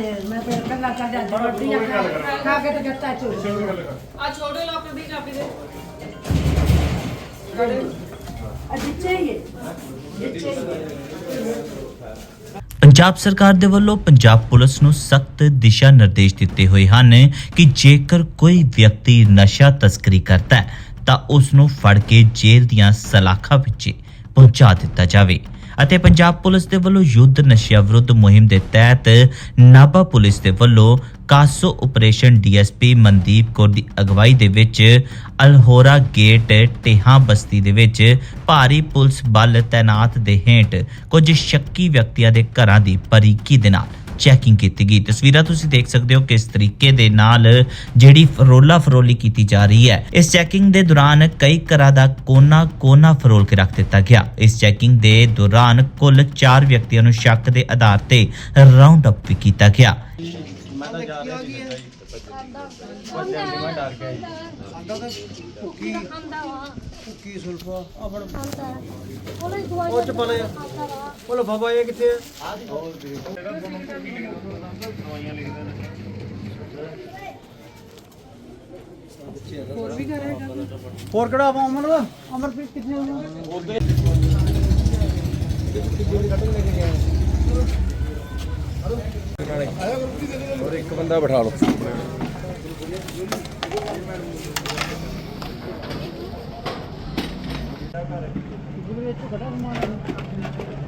ਨੇ ਮੈਂ ਫਿਰ ਕੱਲਾ ਕਰ ਜਾ ਰੋਟੀਆਂ ਖਾ ਖਾ ਕੇ ਤੇ ਗੱਤਾ ਚੋ ਆ ਛੋਟੇ ਲੋਕ ਦੀ ਚਾਬੀ ਦੇ। ਅੱਜ ਚਾਹੀਏ ਜਿੱਚੇ ਪੰਜਾਬ ਸਰਕਾਰ ਦੇ ਵੱਲੋਂ ਪੰਜਾਬ ਪੁਲਿਸ ਨੂੰ ਸਖਤ ਦਿਸ਼ਾ ਨਿਰਦੇਸ਼ ਦਿੱਤੇ ਹੋਏ ਹਨ ਕਿ ਜੇਕਰ ਕੋਈ ਵਿਅਕਤੀ ਨਸ਼ਾ ਤਸਕਰੀ ਕਰਦਾ ਹੈ ਤਾਂ ਉਸ ਨੂੰ ਫੜ ਕੇ ਜੇਲ੍ਹ ਦੀਆਂ ਸਲਾਖਾਂ ਵਿੱਚ ਪਹੁੰਚਾ ਦਿੱਤਾ ਜਾਵੇ। ਅਤੇ ਪੰਜਾਬ ਪੁਲਿਸ ਦੇ ਵੱਲੋਂ ਯੁੱਧ ਨਸ਼ਿਆਂ ਵਿਰੁੱਧ ਮੁਹਿੰਮ ਦੇ ਤਹਿਤ ਨਾਭਾ ਪੁਲਿਸ ਦੇ ਵੱਲੋਂ CASO operation DSP Mandeep Kaur ਦੀ ਅਗਵਾਈ ਦੇ ਵਿੱਚ ਅਲਹੋਰਾ ਗੇਟ ਟੇਹਾਂ ਬਸਤੀ ਦੇ ਵਿੱਚ ਭਾਰੀ ਪੁਲਿਸ ਬਲ ਤੈਨਾਤ ਦੇ ਹੇਠ ਕੁਝ ਸ਼ੱਕੀ ਵਿਅਕਤੀਆਂ ਦੇ ਘਰਾਂ ਦੀ ਪਰੀਕੀ ਦੇ ਨਾਲ ਚੈਕਿੰਗ ਕੀਤੀ ਗਈ। ਤਸਵੀਰਾਂ ਤੁਸੀਂ ਦੇਖ ਸਕਦੇ ਹੋ ਕਿਸ ਤਰੀਕੇ ਦੇ ਨਾਲ ਜਿਹੜੀ ਫਰੋਲਾ ਫਰੋਲੀ ਕੀਤੀ ਜਾ ਰਹੀ ਹੈ। ਇਸ ਚੈਕਿੰਗ ਦੇ ਦੌਰਾਨ ਕਈ ਘਰਾਂ ਦਾ ਕੋਨਾ ਕੋਨਾ ਫਰੋਲ ਕੇ ਰੱਖ ਦਿੱਤਾ ਗਿਆ। ਇਸ ਚੈਕਿੰਗ ਦੇ ਦੌਰਾਨ ਕੁੱਲ 4 ਵਿਅਕਤੀਆਂ ਨੂੰ ਸ਼ੱਕ ਦੇ ਆਧਾਰ ਤੇ ਰਾਉਂਡ ਅਪ ਵੀ ਕੀਤਾ ਗਿਆ। ਕੀ ਸੁਲਫਾ। ਆ ਫੜ। ਉਹ ਉਹ ਚ ਪਾ ਲੈ ਉਹ ਲੋ ਬਾਬਾ ਇਹ ਕਿੱਥੇ ਹੈ ਹੋਰ ਕਿਹੜਾ ਆਪਾਂ ਅਮਰ? ਦਾ ਅਮਰਪ੍ਰੀਤ ਕਿੱਥੇ ਹੋਣਾ ਔਰ ਇੱਕ ਬੰਦਾ ਬਿਠਾ ਲਓ। ਮੂੰਹ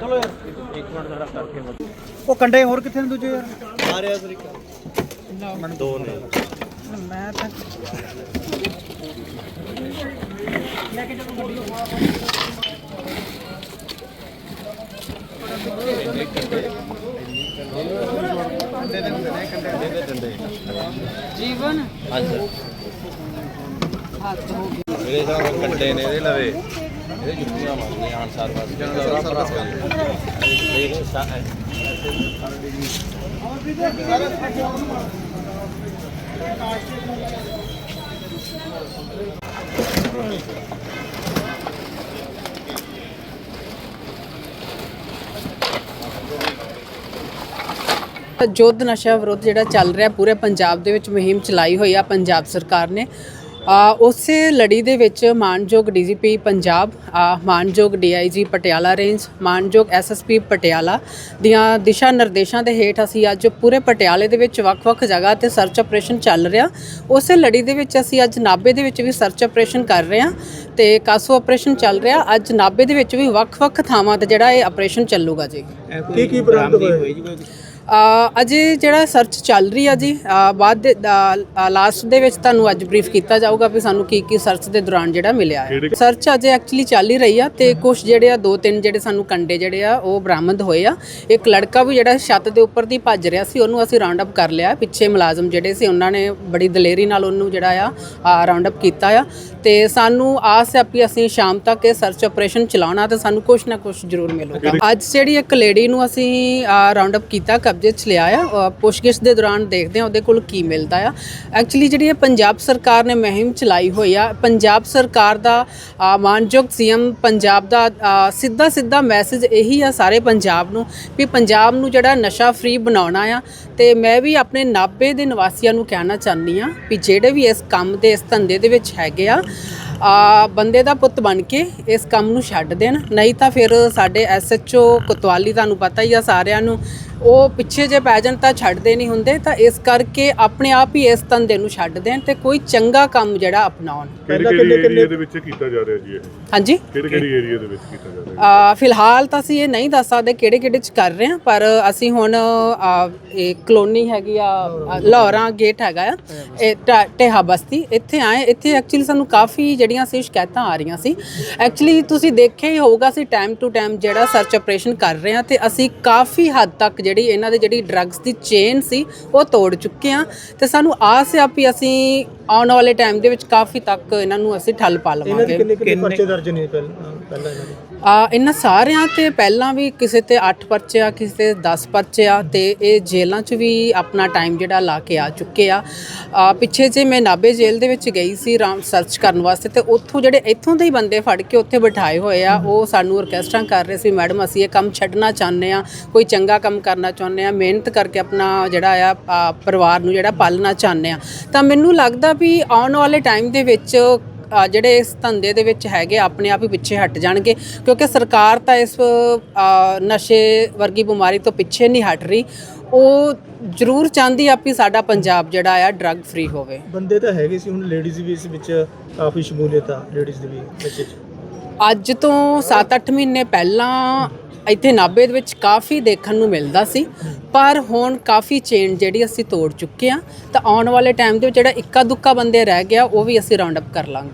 ਚਲੋ ਯਾਰ ਇੱਕ ਮਿੰਟ ਜ਼ਰਾ ਕਰਕੇ ਉਹ ਕੰਡੇ ਹੋਰ ਕਿੱਥੇ ਨੇ ਦੂਜੇ ਯਾਰ? ਆ ਰਿਹਾ ਤਰੀਕਾ ਦੋ ਨੇ। ਮੈਂ ਤਾਂ ਜੀਵਨ ਮੇਰੇ ਨਾਲ ਕੰਡੇ ਨੇ ਇਹਦੇ ਲਵੇ। ਇਹਦੇ ਜੁੱਤੀਆਂ ਮਾਰਦੇ ਆਣ ਸਾਰ ਪਾਸ ਜਨਰਲ ਦਾ ਪਰਾ ਇਹ ਯੁੱਧ ਨਸ਼ਾ ਵਿਰੁੱਧ ਜਿਹੜਾ ਚੱਲ ਰਿਹਾ ਪੂਰੇ ਪੰਜਾਬ ਦੇ ਵਿੱਚ ਮੁਹਿੰਮ ਚਲਾਈ ਹੋਈ ਆ ਪੰਜਾਬ ਸਰਕਾਰ ਨੇ। ਉਸੇ ਲੜੀ ਦੇ ਵਿੱਚ ਮਾਨਯੋਗ ਡੀਜੀਪੀ ਪੰਜਾਬ ਆ ਮਾਨਯੋਗ ਡੀਆਈਜੀ ਪਟਿਆਲਾ ਰੇਂਜ ਮਾਨਯੋਗ ਐਸਐਸਪੀ ਪਟਿਆਲਾ ਦੀਆਂ ਦਿਸ਼ਾ ਨਿਰਦੇਸ਼ਾਂ ਦੇ ਹੇਠ ਅਸੀਂ ਅੱਜ ਪੂਰੇ ਪਟਿਆਲੇ ਦੇ ਵਿੱਚ ਵੱਖ-ਵੱਖ ਜਗ੍ਹਾ ਤੇ ਸਰਚ ਆਪਰੇਸ਼ਨ ਚੱਲ ਰਿਹਾ। ਉਸੇ ਲੜੀ ਦੇ ਵਿੱਚ ਅਸੀਂ ਅੱਜ ਨਾਭੇ ਦੇ ਵਿੱਚ ਵੀ ਸਰਚ ਆਪਰੇਸ਼ਨ ਕਰ ਰਹੇ ਹਾਂ ਤੇ ਕਾਸੋ ਆਪਰੇਸ਼ਨ ਚੱਲ ਰਿਹਾ। ਅੱਜ ਨਾਭੇ ਦੇ ਵਿੱਚ ਵੀ ਵੱਖ-ਵੱਖ ਥਾਵਾਂ ਤੇ ਜਿਹੜਾ ਇਹ ਆਪਰੇਸ਼ਨ ਚੱਲੂਗਾ ਜੀ। ਕੀ ਕੀ ਬਰਾਮਦ ਹੋਇਆ ਅ, ਅਜੇ ਜਿਹੜਾ ਸਰਚ ਚੱਲ ਰਹੀ ਆ ਜੀ ਬਾਅਦ ਦੇ ਲਾਸਟ ਦੇ ਵਿੱਚ ਤੁਹਾਨੂੰ ਅੱਜ ਬਰੀਫ ਕੀਤਾ ਜਾਊਗਾ ਵੀ ਸਾਨੂੰ ਕੀ ਕੀ ਸਰਚ ਦੇ ਦੌਰਾਨ ਜਿਹੜਾ ਮਿਲਿਆ ਹੈ। ਸਰਚ ਅਜੇ ਐਕਚੁਅਲੀ ਚੱਲ ਹੀ ਰਹੀ ਆ ਤੇ ਕੁਝ ਜਿਹੜੇ ਆ ਦੋ ਤਿੰਨ ਜਿਹੜੇ ਸਾਨੂੰ ਕੰਡੇ ਜਿਹੜੇ ਆ ਉਹ ਬਰਾਮਦ ਹੋਏ ਆ। ਇੱਕ ਲੜਕਾ ਵੀ ਜਿਹੜਾ ਛੱਤ ਦੇ ਉੱਪਰ ਦੀ ਭੱਜ ਰਿਹਾ ਸੀ ਉਹਨੂੰ ਅਸੀਂ ਰਾਉਂਡ ਅਪ ਕਰ ਲਿਆ। ਪਿੱਛੇ ਮੁਲਾਜ਼ਮ ਜਿਹੜੇ ਸੀ ਉਹਨਾਂ ਨੇ ਬੜੀ ਦਲੇਰੀ ਨਾਲ ਉਹਨੂੰ ਜਿਹੜਾ ਆ ਰਾਉਂਡ ਅਪ ਕੀਤਾ ਆ। ਤੇ ਸਾਨੂੰ ਆਸ ਹੈ ਵੀ ਅਸੀਂ ਸ਼ਾਮ ਤੱਕ ਇਹ ਸਰਚ ਆਪਰੇਸ਼ਨ ਚਲਾਉਣਾ ਤੇ ਸਾਨੂੰ ਕੁਝ ਨਾ ਕੁਝ ਜ਼ਰੂਰ ਮਿਲੂਗਾ। ਅੱਜ ਜਿਹੜੀ ਇੱਕ ਲੇਡੀ ਨੂੰ ਅਸੀਂ ਰਾਉਂਡ ਅਪ ਕੀਤਾ ਕਬਜ਼ੇ 'ਚ ਲਿਆ ਆ ਪੁੱਛਗਿੱਛ ਦੇ ਦੌਰਾਨ ਦੇਖਦੇ ਆ ਉਹਦੇ ਕੋਲ ਕੀ ਮਿਲਦਾ ਆ। ਐਕਚੁਅਲੀ ਜਿਹੜੀ ਇਹ ਪੰਜਾਬ ਸਰਕਾਰ ਨੇ ਮੁਹਿੰਮ ਚਲਾਈ ਹੋਈ ਆ ਪੰਜਾਬ ਸਰਕਾਰ ਦਾ ਅ, ਮਾਨਯੋਗ ਸੀਐਮ ਪੰਜਾਬ ਦਾ ਸਿੱਧਾ ਸਿੱਧਾ ਮੈਸੇਜ ਇਹੀ ਆ ਸਾਰੇ ਪੰਜਾਬ ਨੂੰ ਵੀ ਪੰਜਾਬ ਨੂੰ ਜਿਹੜਾ ਨਸ਼ਾ ਫ੍ਰੀ ਬਣਾਉਣਾ ਆ ਤੇ ਮੈਂ ਵੀ ਆਪਣੇ ਨਾਭੇ ਦੇ ਨਿਵਾਸੀਆਂ ਨੂੰ ਕਹਿਣਾ ਚਾਹੁੰਦੀ ਆ ਵੀ ਜਿਹੜੇ ਵੀ ਇਸ ਕੰਮ ਦੇ ਇਸ ਧੰਦੇ ਦੇ ਵਿੱਚ ਹੈਗੇ ਆ ਆ ਬੰਦੇ ਦਾ ਪੁੱਤ ਬਣ ਕੇ ਇਸ ਕੰਮ ਨੂੰ ਛੱਡ ਦੇਣ। ਨਹੀਂ ਤਾਂ ਫਿਰ ਸਾਡੇ ਐਸਐਚਓ ਕੁਤਵਾਲੀ ਤੁਹਾਨੂੰ ਪਤਾ ਹੀ ਆ ਸਾਰਿਆਂ ਨੂੰ ਉਹ ਪਿੱਛੇ ਜੇ ਪੈ ਜਾਣ ਤਾਂ ਛੱਡਦੇ ਨਹੀਂ ਹੁੰਦੇ ਤਾਂ ਇਸ ਕਰਕੇ ਆਪਣੇ ਆਪ ਹੀ ਇਸ ਧੰਦੇ ਨੂੰ ਛੱਡ ਦੇਣ ਤੇ ਕੋਈ ਚੰਗਾ ਕੰਮ ਜਿਹੜਾ ਅਪਣਾਉਣ। ਕਿਹੜੇ ਕਿਹੜੇ ਏਰੀਆ ਦੇ ਵਿੱਚ ਕੀਤਾ ਜਾ ਰਿਹਾ ਜੀ ਇਹ? ਹਾਂਜੀ? ਕਿਹੜੇ ਕਿਹੜੇ ਏਰੀਆ ਦੇ ਵਿੱਚ ਕੀਤਾ ਜਾ ਰਿਹਾ ਆ ਫਿਲਹਾਲ ਤਾਂ ਅਸੀਂ ਇਹ ਨਹੀਂ ਦੱਸ ਸਕਦੇ ਕਿਹੜੇ ਕਿਹੜੇ ਚ ਕਰ ਰਹੇ ਹਾਂ ਪਰ ਅਸੀਂ ਹੁਣ ਆ, ਇਹ ਕਲੋਨੀ ਹੈਗੀ ਆ ਲਾਹੌਰਾਂ ਗੇਟ ਹੈਗਾ ਆ ਇਹ ਟ- ਢੇਹਾ ਬਸਤੀ ਇੱਥੇ ਆਏ ਇੱਥੇ ਐਕਚੁਅਲੀ ਸਾਨੂੰ ਕਾਫੀ ਜਿਹੜੀਆਂ ਸੀ ਸ਼ਿਕਾਇਤਾਂ ਆ ਰਹੀਆਂ ਸੀ। ਐਕਚੁਅਲੀ ਤੁਸੀਂ ਦੇਖਿਆ ਹੀ ਹੋਊਗਾ ਅਸੀਂ ਟਾਈਮ ਟੂ ਟਾਈਮ ਜਿਹੜਾ ਸਰਚ ਆਪਰੇਸ਼ਨ ਕਰ ਰਹੇ ਹਾਂ ਤੇ ਅਸੀਂ ਕਾਫੀ ਹੱਦ ਤੱਕ ਜਿਹੜੀ ਇਹਨਾਂ ਦੇ ਜਿਹੜੀ ਡਰੱਗਸ ਦੀ ਚੇਨ ਸੀ ਉਹ ਤੋੜ ਚੁੱਕੇ ਹਾਂ ਤੇ ਸਾਨੂੰ ਆਸ ਆ ਵੀ ਅਸੀਂ ਆਉਣ ਵਾਲੇ ਟਾਈਮ ਦੇ ਵਿੱਚ ਕਾਫੀ ਤੱਕ ਇਹਨਾਂ ਨੂੰ ਅਸੀਂ ਠੱਲ ਪਾ ਲਵਾਂਗੇ। ਕਿੰਨੇ ਕਿੰਨੇ ਪਰਚੇ ਦਰਜ ਨੇ ਪਹਿਲਾਂ? ਪਹਿਲਾਂ ਇਹਨਾਂ ਦੇ? ਆ ਇਹਨਾਂ ਸਾਰਿਆਂ ਤੇ ਪਹਿਲਾਂ ਵੀ ਕਿਸੇ ਤੇ 8 ਪਰਚੇ ਆ ਕਿਸੇ ਤੇ 10 ਪਰਚੇ ਆ ਤੇ ਇਹ ਜੇਲ੍ਹਾਂ 'ਚ ਵੀ ਆਪਣਾ ਟਾਈਮ ਜਿਹੜਾ ਲਾ ਕੇ ਆ ਚੁੱਕੇ ਆ। ਆ ਪਿੱਛੇ ਜੇ ਮੈਂ ਨਾਬੇ ਜੇਲ੍ਹ ਦੇ ਵਿੱਚ ਗਈ ਸੀ ਰਾਮ ਸਰਚ ਕਰਨ ਵਾਸਤੇ ਤੇ ਉੱਥੋਂ ਜਿਹੜੇ ਇੱਥੋਂ ਦੇ ਹੀ ਬੰਦੇ ਫੜ ਕੇ ਉੱਥੇ ਬਿਠਾਏ ਹੋਏ ਆ ਉਹ ਸਾਨੂੰ ਰਿਕਵੈਸਟਾਂ ਕਰ ਰਹੇ ਸੀ ਮੈਡਮ ਅਸੀਂ ਇਹ ਕੰਮ ਛੱਡਣਾ ਚਾਹੁੰਦੇ ਆ ਕੋਈ ਚੰਗਾ ਕੰਮ ਕਰਨਾ ਚਾਹੁੰਦੇ ਆ ਮਿਹਨਤ ਕਰਕੇ ਆਪਣਾ ਜਿਹੜਾ ਆ ਆ, ਪਰਿਵਾਰ ਨੂੰ ਜਿਹੜਾ ਪਾਲਣਾ ਚਾਹੁੰਦੇ ਆ। ਤਾਂ ਮੈਨੂੰ ਲੱਗਦਾ ਵੀ ਆਉਣ ਵਾਲੇ ਟਾਈਮ ਦੇ ਵਿੱਚ ਅ, ਜਿਹੜੇ ਇਸ ਧੰਦੇ ਦੇ ਵਿੱਚ ਹੈਗੇ ਆਪਣੇ ਆਪ ਹੀ ਪਿੱਛੇ ਹਟ ਜਾਣਗੇ। ਕਿਉਂਕਿ ਸਰਕਾਰ ਤਾਂ ਇਸ ਅ, ਨਸ਼ੇ ਵਰਗੀ ਬਿਮਾਰੀ ਤੋਂ ਪਿੱਛੇ ਨਹੀਂ ਹਟ ਰਹੀ। ਉਹ ਜ਼ਰੂਰ ਚਾਹੁੰਦੀ ਆ ਵੀ ਸਾਡਾ ਪੰਜਾਬ ਜਿਹੜਾ ਆ ਡਰੱਗ ਫ੍ਰੀ ਹੋਵੇ। ਬੰਦੇ ਤਾਂ ਹੈਗੇ ਸੀ ਹੁਣ ਲੇਡੀਜ਼ ਵੀ ਇਸ ਵਿੱਚ ਕਾਫੀ ਸ਼ਮੂਲੀਅਤ ਆ ਲੇਡੀਜ਼ ਦੀ ਵੀ ਅੱਜ ਤੋਂ 7-8 ਮਹੀਨੇ ਪਹਿਲਾਂ ਇੱਥੇ ਨਾਭੇ ਦੇ ਵਿੱਚ ਕਾਫੀ ਦੇਖਣ ਨੂੰ ਮਿਲਦਾ ਸੀ। ਪਰ ਹੁਣ ਕਾਫੀ ਚੇਨ ਜਿਹੜੀ ਅਸੀਂ ਤੋੜ ਚੁੱਕੇ ਆ ਤਾਂ ਆਉਣ ਵਾਲੇ ਟਾਈਮ ਦੇ ਵਿੱਚ ਜਿਹੜਾ ਇੱਕਾ ਦੁੱਕਾ ਬੰਦੇ ਰਹਿ ਗਿਆ ਉਹ ਵੀ ਅਸੀਂ ਰਾਉਂਡ ਅਪ ਕਰ ਲਾਂਗੇ।